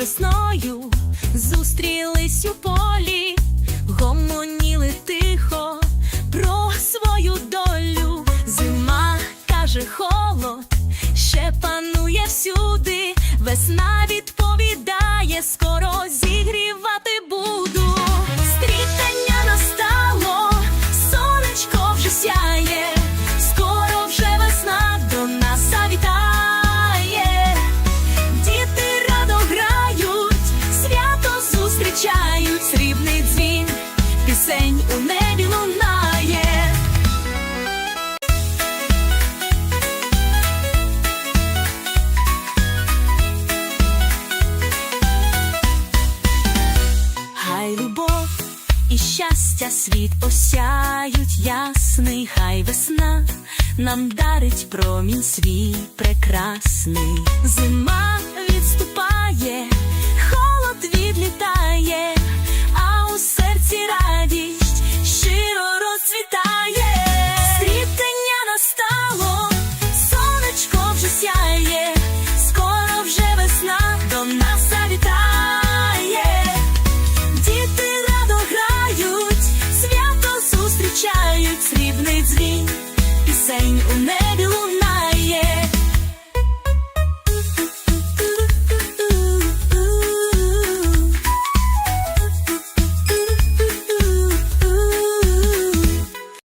весною зустрілись у полі, гомоніли тихо про свою долю. Зима каже холод, ще панує всюди, весна відповідає скоро. І щастя світ осяють ясний, хай весна нам дарить промінь свій прекрасний. Зима Дзвінь, пісень у небі.